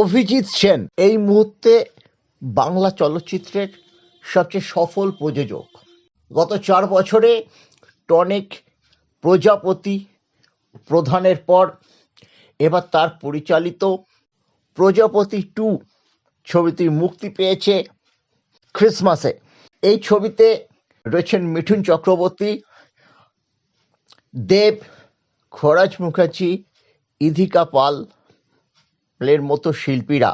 অভিজিৎ সেন এই মুহূর্তে বাংলা চলচ্চিত্রের সবচেয়ে সফল প্রযোজক। গত চার বছরে টনিক প্রজাপতি প্রধানের পর এবার তার পরিচালিত প্রজাপতি টু ছবিটি মুক্তি পেয়েছে ক্রিসমাসে। এই ছবিতে রয়েছেন মিঠুন চক্রবর্তী, দেব খরাজ মুখার্জি, ইধিকা পাল এর মতো শিল্পীরা।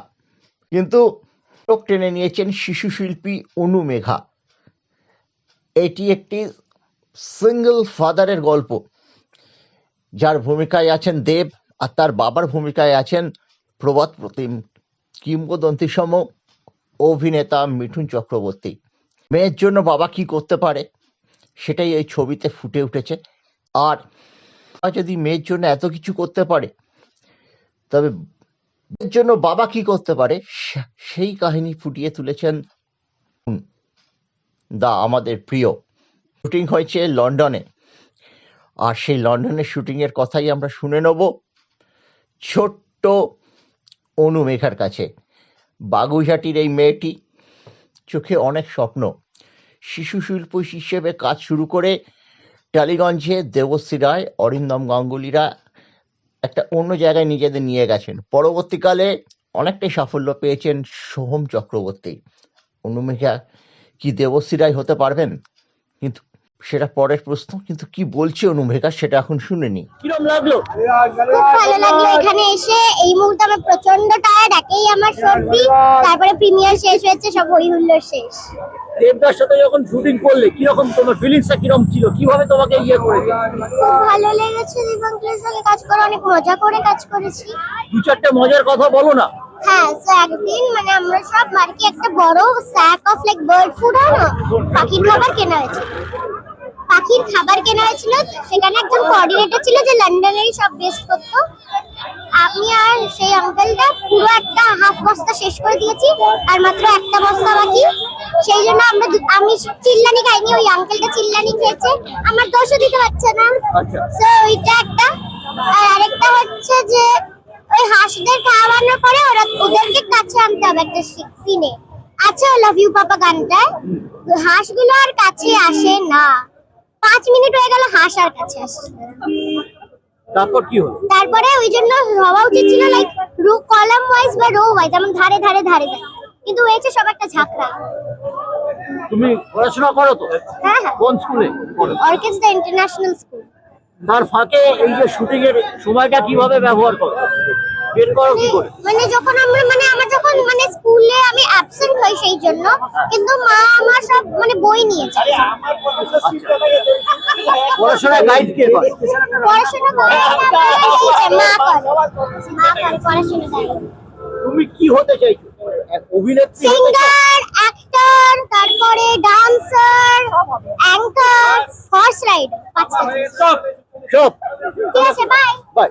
কিন্তু চোখ টেনে নিয়েছেন শিশু শিল্পী অনু মেঘা। এটি একটি সিঙ্গল ফাদারের গল্প। যার ভূমিকায় আছেন দেব আর তার বাবার ভূমিকায় আছেন প্রবাদ প্রতিম, কিংবদন্তি সম অভিনেতা মিঠুন চক্রবর্তী। মেয়ের জন্য বাবা কি করতে পারে? সেটাই এই ছবিতে ফুটে উঠেছে। আর যদি মেয়ের জন্য এত কিছু করতে পারে, তবে মেয়ের জন্য বাবা কি করতে পারে? সেই কাহিনী ফুটিয়ে তুলেছেন দা আমাদের প্রিয়। শুটিং হয়েছে লন্ডনে। আর সেই লন্ডনের শুটিংয়ের কথাই আমরা শুনে নেব। ছোট্ট অনু মেঘার কাছে। বাগুইহাটির এই মেয়েটি চোখে অনেক স্বপ্ন। শিশু শিল্প হিসেবে কাজ শুরু করে টালিগঞ্জে দেবশ্রী রায়, অরিন্দম গাঙ্গুলিরা একটা অন্য জায়গায় নিজেদের নিয়ে গেছেন। পরবর্তীকালে অনেকটাই সাফল্য পেয়েছেন সোহম চক্রবর্তী। অনুমিকা কি দেবশ্রী রায় হতে পারবেন? কিন্তু সেটা পরের প্রশ্ন কিন্তু কি বলছে অনুমেঘা সেটা এখন শুনে নি কিরম লাগল? খুব ভালো লাগল এখানে এসে। এই মুহূর্তে আমি প্রচণ্ড টায়ার্ড একেই আমার সর্দি। তারপরে প্রিমিয়ার শেষ হয়েছে সব হই হুল্লোড় শেষ। দেবদার সাথে যখন শুটিং করলে কীরকম তোমার ফিলিংসটা কিরম ছিল? কীভাবে তোমাকে ইয়ে করেছে? খুব ভালো লেগেছে দীপঙ্করের সঙ্গে কাজ করে অনেক মজা করে কাজ করেছি। দু চারটে মজার কথা বলো না। হ্যাঁ তো একদিন মানে আমরা সব মার্কে একটা বড় sack of like bird food হয় না পাখির খাবার কেনা হয়েছে পাখির খাবার কেনা হয়েছিল সেখানে একজন কোঅর্ডিনেটর ছিল যে লন্ডনেরই সব বেস্ট করতো। আমি আর সেই আঙ্কেলটা পুরো একটা হাফ বস্তা শেষ করে দিয়েছি আর মাত্র একটা বস্তা বাকি। সেই জন্য আমরা আমি চিল্লানি খাইনি ওই আঙ্কেলটা চিল্লানি খেয়েছে। আমার দোষও দিতে পারছে না। আচ্ছা। তো ওইটা একটা। আর আরেকটা হচ্ছে যে ওই হাঁসদের খাওয়ানোর পরে ওরা ওদেরকে কাছে আনতে হবে একটা সিনে। আছে লাভ ইউ পাপা গানটা হাঁসগুলো আর কাছে আসে না। পাঁচ মিনিট হয়ে গেল হাঁস আর কাছে আসে তারপর কি হলো? তারপরে ওই জন্য হওয়া উচিত ছিল লাইক রো কলাম ওয়াইজ বা রো ওয়াইজ যেমন ধারে ধারে ধারে ধারে। কিন্তু হয়েছে সব একটা ঝাঁকড়া। তুমি পড়াশোনা করো তো? হ্যাঁ হ্যাঁ। কোন স্কুলে অর্কেস্ট্রা ইন্টারন্যাশনাল স্কুল তার ফাঁকে এই যে শুটিং এর সময়টা কীভাবে ব্যবহার করো? বের করো কি করে? মানে যখন আমরা মানে আমার যখন মানে স্কুলে আমি অ্যাবসেন্ট হই সেই জন্য কিন্তু মা আমার সব মানে বই নিয়েছে পড়াশোনায় গাইড কে করে? পড়াশোনা করে মা করে। মা করে পড়াশোনা করে। তুমি কি হতে চাইছো? অভিনেত্রী সিঙ্গার অ্যাক্টর তারপরে ডান্সার অ্যাঙ্কার হর্স রাইডার পাঁচটা। সব ঠিক আছে বাই বাই